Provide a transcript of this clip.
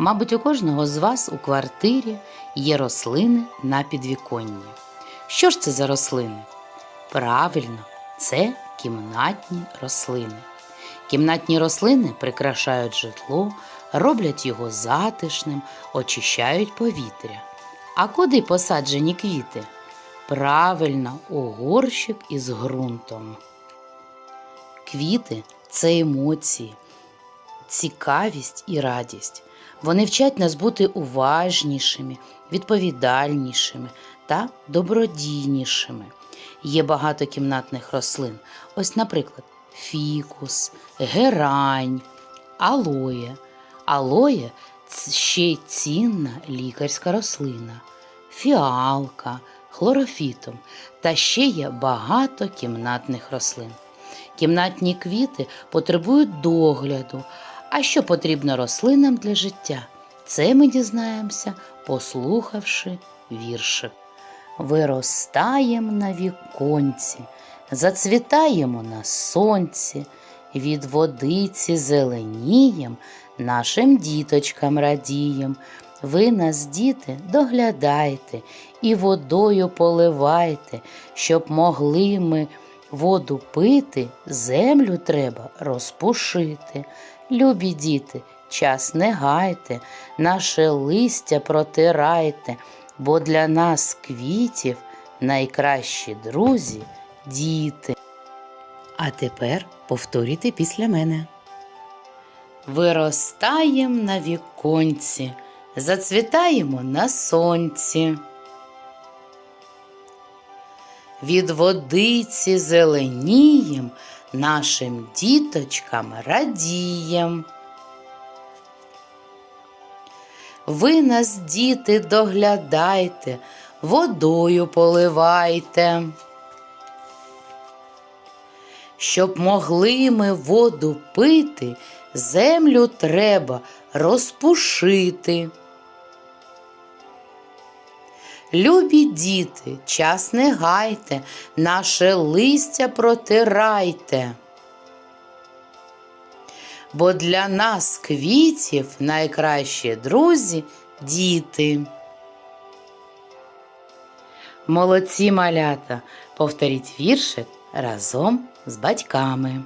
Мабуть, у кожного з вас у квартирі є рослини на підвіконні. Що ж це за рослини? Правильно, це кімнатні рослини. Кімнатні рослини прикрашають житло, роблять його затишним, очищають повітря. А куди посаджені квіти? Правильно, у горщик із ґрунтом. Квіти це емоції, цікавість і радість. Вони вчать нас бути уважнішими, відповідальнішими та добродійнішими. Є багато кімнатних рослин. Ось, наприклад, фікус, герань, алоє. Алоє ще й цінна лікарська рослина, фіалка, хлорофітум та ще є багато кімнатних рослин. Кімнатні квіти потребують догляду. А що потрібно рослинам для життя? Це ми дізнаємося, послухавши віршик. Виростаєм на віконці, зацвітаємо на сонці, від водиці зеленієм, нашим діточкам радієм. Ви нас, діти, доглядайте і водою поливайте, щоб могли ми воду пити, землю треба розпушити. Любі діти, час не гайте, наше листя протирайте, бо для нас квітів найкращі друзі діти. А тепер повторюйте після мене. Виростаєм на віконці, зацвітаємо на сонці. Від водиці зеленієм, нашим діточкам радієм. Ви нас, діти, доглядайте, водою поливайте. Щоб могли ми воду пити, землю треба розпушити. Любі діти, час не гайте, наше листя протирайте. Бо для нас квітів найкращі друзі діти. Молодці малята, повторіть віршик разом з батьками.